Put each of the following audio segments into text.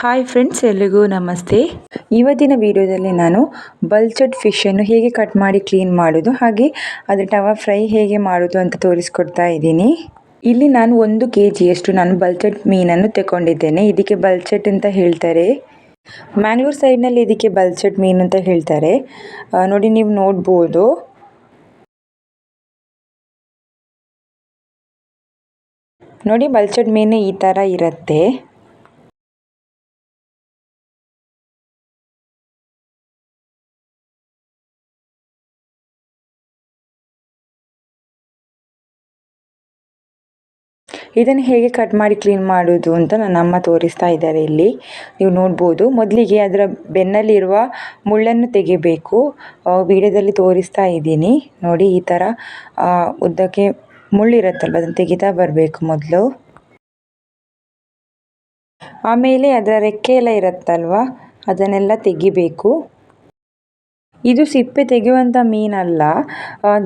Hi friends ಎಲ್ರಿಗೂ ನಮಸ್ತೆ. ಇವತ್ತಿನ ವಿಡಿಯೋದಲ್ಲಿ ನಾನು ಬಲ್ಚಡ್ ಫಿಶನ್ನು ಹೇಗೆ ಕಟ್ ಮಾಡಿ ಕ್ಲೀನ್ ಮಾಡೋದು, ಹಾಗೆ ಅದರ ಟವ ಫ್ರೈ ಹೇಗೆ ಮಾಡೋದು ಅಂತ ತೋರಿಸ್ಕೊಡ್ತಾ ಇದ್ದೀನಿ. ಇಲ್ಲಿ ನಾನು ಒಂದು ಕೆ ಜಿಯಷ್ಟು ನಾನು ಬಲ್ಚಡ್ ಮೀನನ್ನು ತಗೊಂಡಿದ್ದೇನೆ. ಇದಕ್ಕೆ ಬಲ್ಚಡ್ ಅಂತ ಹೇಳ್ತಾರೆ. ಮ್ಯಾಂಗ್ಳೂರ್ ಸೈಡ್ನಲ್ಲಿ ಇದಕ್ಕೆ ಬಲ್ಚಡ್ ಮೀನು ಅಂತ ಹೇಳ್ತಾರೆ. ನೋಡಿ ನೀವು ನೋಡ್ಬೋದು. ನೋಡಿ ಬಲ್ಚಡ್ ಮೀನು ಈ ಥರ ಇರುತ್ತೆ. ಇದನ್ನು ಹೇಗೆ ಕಟ್ ಮಾಡಿ ಕ್ಲೀನ್ ಮಾಡೋದು ಅಂತ ನನ್ನ ಅಮ್ಮ ತೋರಿಸ್ತಾ ಇದ್ದಾರೆ ಇಲ್ಲಿ. ನೀವು ನೋಡ್ಬೋದು. ಮೊದಲಿಗೆ ಅದರ ಬೆನ್ನಲ್ಲಿರುವ ಮುಳ್ಳನ್ನು ತೆಗಿಬೇಕು. ವಿಡಿಯೋದಲ್ಲಿ ತೋರಿಸ್ತಾ ಇದ್ದೀನಿ. ನೋಡಿ, ಈ ಥರ ಉದ್ದಕ್ಕೆ ಮುಳ್ಳಿರುತ್ತಲ್ವ ಅದನ್ನು ತೆಗಿತಾ ಬರಬೇಕು ಮೊದಲು. ಆಮೇಲೆ ಅದರ ರೆಕ್ಕೆ ಎಲ್ಲ ಇರುತ್ತಲ್ವ, ಅದನ್ನೆಲ್ಲ ತೆಗಿಬೇಕು. ಇದು ಸಿಪ್ಪೆ ತೆಗೆಯುವಂಥ ಮೀನಲ್ಲ.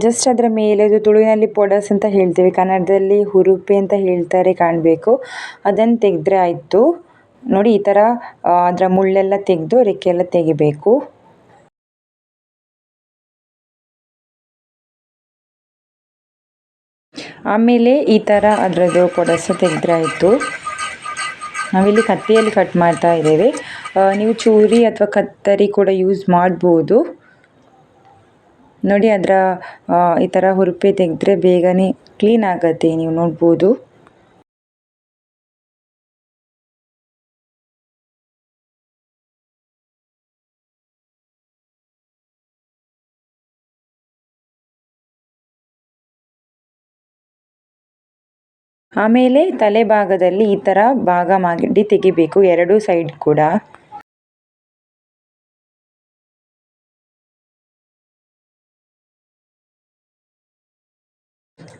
ಜಸ್ಟ್ ಅದರ ಮೇಲೆ ಇದು ತುಳುವಿನಲ್ಲಿ ಪೊಡಸ್ ಅಂತ ಹೇಳ್ತೇವೆ. ಕನ್ನಡದಲ್ಲಿ ಹುರುಪೆ ಅಂತ ಹೇಳ್ತಾರೆ ಕಾಣಬೇಕು. ಅದನ್ನು ತೆಗೆದ್ರೆ ಆಯಿತು. ನೋಡಿ, ಈ ಥರ ಅದರ ಮುಳ್ಳೆಲ್ಲ ತೆಗೆದು ರೆಕ್ಕೆಲ್ಲ ತೆಗಿಬೇಕು. ಆಮೇಲೆ ಈ ಥರ ಅದರದ್ದು ಪೊಡಸ ತೆಗೆದ್ರೆ ಆಯಿತು. ನಾವಿಲ್ಲಿ ಕತ್ತಿಯಲ್ಲಿ ಕಟ್ ಮಾಡ್ತಾ ಇದ್ದೇವೆ. ನೀವು ಚೂರಿ ಅಥವಾ ಕತ್ತರಿ ಕೂಡ ಯೂಸ್ ಮಾಡ್ಬೋದು. ನೋಡಿ ಅದರ ಈ ಥರ ಹುರುಪೆ ತೆಗೆದ್ರೆ ಬೇಗನೆ ಕ್ಲೀನ್ ಆಗತ್ತೆ, ನೀವು ನೋಡ್ಬೋದು. ಆಮೇಲೆ ತಲೆ ಭಾಗದಲ್ಲಿ ಈ ಥರ ಭಾಗ ಮಾಡಿ ತೆಗಿಬೇಕು, ಎರಡೂ ಸೈಡ್ ಕೂಡ.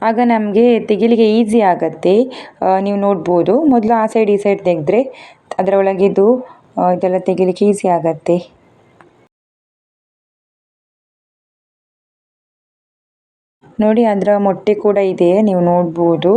ಆಗ ನಮಗೆ ತೆಗಿಲಿಕ್ಕೆ ಈಸಿ ಆಗತ್ತೆ. ನೀವು ನೋಡ್ಬೋದು. ಮೊದಲು ಆ ಸೈಡ್ ಈ ಸೈಡ್ ತೆಗೆದ್ರೆ ಅದರ ಒಳಗಿದ್ದು ಇದೆಲ್ಲ ತೆಗಿಲಿಕ್ಕೆ ಈಸಿ ಆಗತ್ತೆ. ನೋಡಿ, ಅದರ ಮೊಟ್ಟೆ ಕೂಡ ಇದೆ. ನೀವು ನೋಡ್ಬೋದು.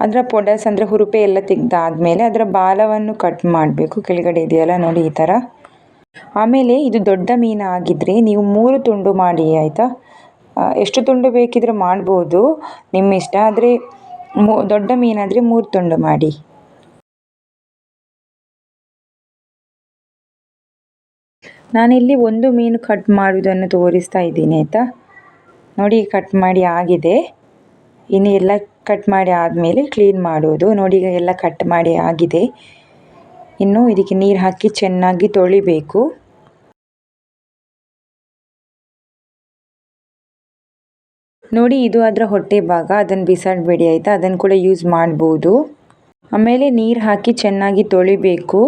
ಅದರ ಪೊಡಸ್ ಅಂದರೆ ಹುರುಪೆ ಎಲ್ಲ ತೆಗೆದಾದ್ಮೇಲೆ ಅದರ ಬಾಲವನ್ನು ಕಟ್ ಮಾಡಬೇಕು. ಕೆಳಗಡೆ ಇದೆಯಲ್ಲ ನೋಡಿ ಈ ಥರ. ಆಮೇಲೆ ಇದು ದೊಡ್ಡ ಮೀನು ಆಗಿದ್ದರೆ ನೀವು ಮೂರು ತುಂಡು ಮಾಡಿ, ಆಯಿತಾ? ಎಷ್ಟು ತುಂಡು ಬೇಕಿದ್ರೆ ಮಾಡ್ಬೋದು. ನಿಮ್ಮ ಇಷ್ಟ ಆದರೆ ಮೂ, ದೊಡ್ಡ ಮೀನಾದರೆ ಮೂರು ತುಂಡು ಮಾಡಿ. ನಾನಿಲ್ಲಿ ಒಂದು ಮೀನು ಕಟ್ ಮಾಡುವುದನ್ನು ತೋರಿಸ್ತಾ ಇದ್ದೀನಿ, ಆಯಿತಾ? ನೋಡಿ, ಕಟ್ ಮಾಡಿ ಆಗಿದೆ. ಇನ್ನು ಎಲ್ಲ ಕಟ್ ಮಾಡಿ ಆದಮೇಲೆ ಕ್ಲೀನ್ ಮಾಡೋದು. ನೋಡಿ ಈಗ ಎಲ್ಲ ಕಟ್ ಮಾಡಿ ಆಗಿದೆ. ಇನ್ನು ಇದಕ್ಕೆ ನೀರು ಹಾಕಿ ಚೆನ್ನಾಗಿ ತೊಳಿಬೇಕು. ನೋಡಿ ಇದು ಅದರ ಹೊಟ್ಟೆ ಭಾಗ. ಅದನ್ನು ಬಿಸಾಡಬೇಡಿ ಆಯಿತಾ? ಅದನ್ನು ಕೂಡ ಯೂಸ್ ಮಾಡ್ಬೋದು. ಆಮೇಲೆ ನೀರು ಹಾಕಿ ಚೆನ್ನಾಗಿ ತೊಳಿಬೇಕು.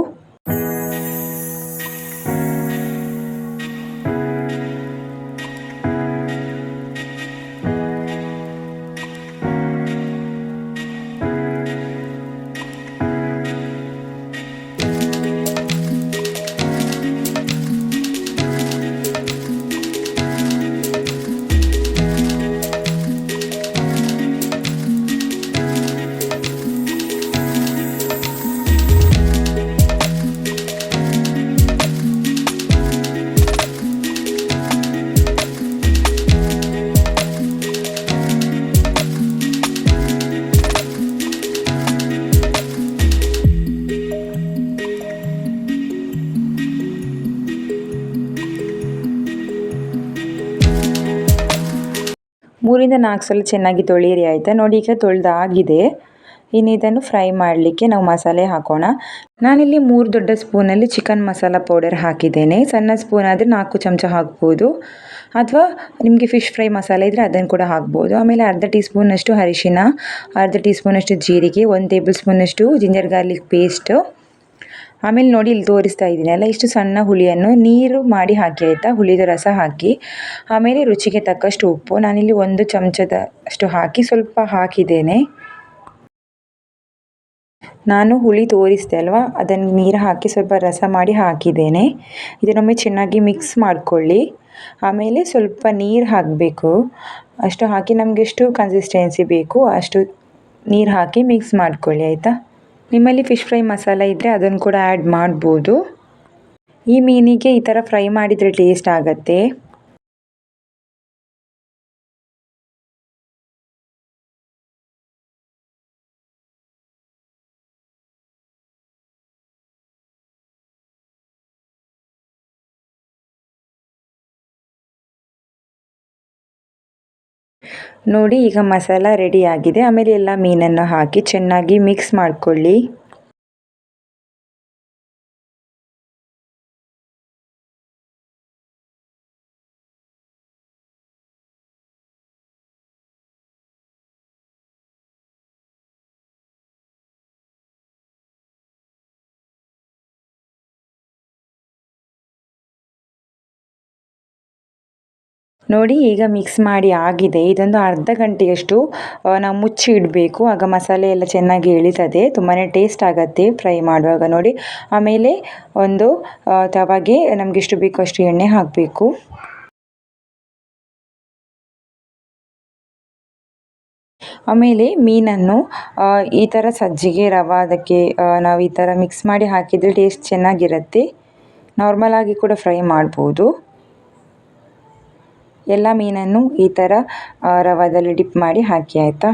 ಮೂರಿಂದ ನಾಲ್ಕು ಸಲ ಚೆನ್ನಾಗಿ ತೊಳೀರಿ ಆಯಿತಾ? ನೋಡಿ, ಈಗ ತೊಳೆದಾಗಿದೆ. ಇನ್ನು ಇದನ್ನು ಫ್ರೈ ಮಾಡಲಿಕ್ಕೆ ನಾವು ಮಸಾಲೆ ಹಾಕೋಣ. ನಾನಿಲ್ಲಿ ಮೂರು ದೊಡ್ಡ ಸ್ಪೂನಲ್ಲಿ ಚಿಕನ್ ಮಸಾಲ ಪೌಡರ್ ಹಾಕಿದ್ದೇನೆ. ಸಣ್ಣ ಸ್ಪೂನ್ ಆದರೆ ನಾಲ್ಕು ಚಮಚ ಹಾಕ್ಬೋದು. ಅಥವಾ ನಿಮಗೆ ಫಿಶ್ ಫ್ರೈ ಮಸಾಲೆ ಇದ್ದರೆ ಅದನ್ನು ಕೂಡ ಹಾಕ್ಬೋದು. ಆಮೇಲೆ ಅರ್ಧ ಟೀ ಸ್ಪೂನಷ್ಟು ಅರಿಶಿನ, ಅರ್ಧ ಟೀ ಸ್ಪೂನಷ್ಟು ಜೀರಿಗೆ, ಒಂದು ಟೇಬಲ್ ಸ್ಪೂನಷ್ಟು ಜಿಂಜರ್ ಗಾರ್ಲಿಕ್ ಪೇಸ್ಟು ಆಮೇಲೆ ನೋಡಿ ಇಲ್ಲಿ ತೋರಿಸ್ತಾ ಇದ್ದೀನಿ. ಅಲ್ಲ ಇಷ್ಟು ಸಣ್ಣ ಹುಳಿಯನ್ನು ನೀರು ಮಾಡಿ ಹಾಕಿ ಆಯಿತಾ? ಹುಳಿದ ರಸ ಹಾಕಿ. ಆಮೇಲೆ ರುಚಿಗೆ ತಕ್ಕಷ್ಟು ಉಪ್ಪು. ನಾನಿಲ್ಲಿ ಒಂದು ಚಮಚದ ಅಷ್ಟು ಹಾಕಿ ಸ್ವಲ್ಪ ಹಾಕಿದ್ದೇನೆ. ನಾನು ಹುಳಿ ತೋರಿಸಿದೆ ಅಲ್ವಾ? ಅದನ್ನು ನೀರು ಹಾಕಿ ಸ್ವಲ್ಪ ರಸ ಮಾಡಿ ಹಾಕಿದ್ದೇನೆ. ಇದನ್ನೊಮ್ಮೆ ಚೆನ್ನಾಗಿ ಮಿಕ್ಸ್ ಮಾಡಿಕೊಳ್ಳಿ. ಆಮೇಲೆ ಸ್ವಲ್ಪ ನೀರು ಹಾಕಬೇಕು. ಅಷ್ಟು ಹಾಕಿ ನಮಗೆಷ್ಟು ಕನ್ಸಿಸ್ಟೆನ್ಸಿ ಬೇಕು ಅಷ್ಟು ನೀರು ಹಾಕಿ ಮಿಕ್ಸ್ ಮಾಡ್ಕೊಳ್ಳಿ, ಆಯಿತಾ? ನಿಮ್ಮಲ್ಲಿ ಫಿಶ್ ಫ್ರೈ ಮಸಾಲ ಇದ್ದರೆ ಅದನ್ನು ಕೂಡ ಆ್ಯಡ್ ಮಾಡ್ಬೋದು. ಈ ಮೀನಿಗೆ ಈ ಥರ ಫ್ರೈ ಮಾಡಿದರೆ ಟೇಸ್ಟ್ ಆಗುತ್ತೆ. ನೋಡಿ ಈಗ ಮಸಾಲ ರೆಡಿ ಆಗಿದೆ. ಆಮೇಲೆ ಎಲ್ಲ ಮೀನನ್ನು ಹಾಕಿ ಚೆನ್ನಾಗಿ ಮಿಕ್ಸ್ ಮಾಡಿಕೊಳ್ಳಿ. ನೋಡಿ, ಈಗ ಮಿಕ್ಸ್ ಮಾಡಿ ಆಗಿದೆ. ಇದೊಂದು ಅರ್ಧ ಗಂಟೆಯಷ್ಟು ನಾವು ಮುಚ್ಚಿ ಇಡಬೇಕು. ಆಗ ಮಸಾಲೆ ಎಲ್ಲ ಚೆನ್ನಾಗಿ ಇಳಿತದೆ ತುಂಬಾ ಟೇಸ್ಟ್ ಆಗುತ್ತೆ ಫ್ರೈ ಮಾಡುವಾಗ. ನೋಡಿ, ಆಮೇಲೆ ಒಂದು ತವಾಗೆ ನಮಗೆ ಎಷ್ಟು ಬೇಕು ಅಷ್ಟು ಎಣ್ಣೆ ಹಾಕಬೇಕು. ಆಮೇಲೆ ಮೀನನ್ನು ಈ ಥರ ಸಜ್ಜಿಗೆ, ರವೆ ಅದಕ್ಕೆ ನಾವು ಈ ಥರ ಮಿಕ್ಸ್ ಮಾಡಿ ಹಾಕಿದರೆ ಟೇಸ್ಟ್ ಚೆನ್ನಾಗಿರುತ್ತೆ. ನಾರ್ಮಲಾಗಿ ಕೂಡ ಫ್ರೈ ಮಾಡ್ಬೋದು. ಎಲ್ಲ ಮೀನನ್ನು ಈ ಥರ ರವಾದಲ್ಲಿ ಡಿಪ್ ಮಾಡಿ ಹಾಕಿ ಆಯಿತಾ?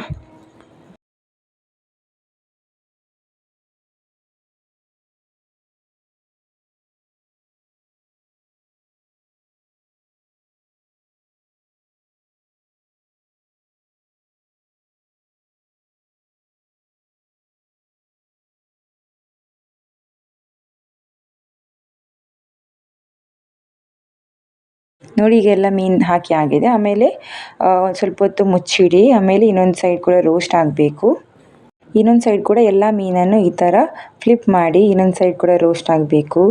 ನೋಡಿ ಈಗ ಎಲ್ಲ ಮೀನು ಹಾಕಿ ಆಗಿದೆ. ಆಮೇಲೆ ಸ್ವಲ್ಪ ಹೊತ್ತು ಮುಚ್ಚಿಡಿ. ಆಮೇಲೆ ಇನ್ನೊಂದು ಸೈಡ್ ಕೂಡ ರೋಸ್ಟ್ ಆಗಬೇಕು. ಇನ್ನೊಂದು ಸೈಡ್ ಕೂಡ ಎಲ್ಲ ಮೀನನ್ನು ಈ ಥರ ಫ್ಲಿಪ್ ಮಾಡಿ ಇನ್ನೊಂದು ಸೈಡ್ ಕೂಡ ರೋಸ್ಟ್ ಆಗಬೇಕು.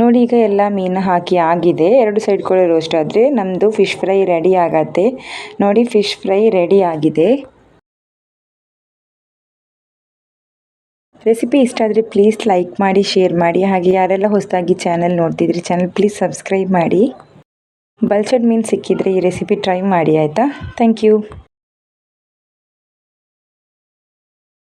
ನೋಡಿ ಈಗ ಎಲ್ಲ ಮೀನು ಹಾಕಿ ಆಗಿದೆ. ಎರಡು ಸೈಡ್ ಕೂಡ ರೋಸ್ಟ್ ಆದರೆ ನಮ್ಮದು ಫಿಶ್ ಫ್ರೈ ರೆಡಿ ಆಗತ್ತೆ. ನೋಡಿ ಫಿಶ್ ಫ್ರೈ ರೆಡಿ ಆಗಿದೆ. ರೆಸಿಪಿ ಇಷ್ಟ ಆದರೆ ಪ್ಲೀಸ್ ಲೈಕ್ ಮಾಡಿ ಶೇರ್ ಮಾಡಿ. ಹಾಗೆ ಯಾರೆಲ್ಲ ಹೊಸದಾಗಿ ಚಾನಲ್ ನೋಡ್ತಿದ್ರಿ ಚಾನಲ್ ಪ್ಲೀಸ್ ಸಬ್ಸ್ಕ್ರೈಬ್ ಮಾಡಿ. ಬಲ್ಚಡ್ ಮೀನು ಸಿಕ್ಕಿದರೆ ಈ ರೆಸಿಪಿ ಟ್ರೈ ಮಾಡಿ, ಆಯಿತಾ? Thank you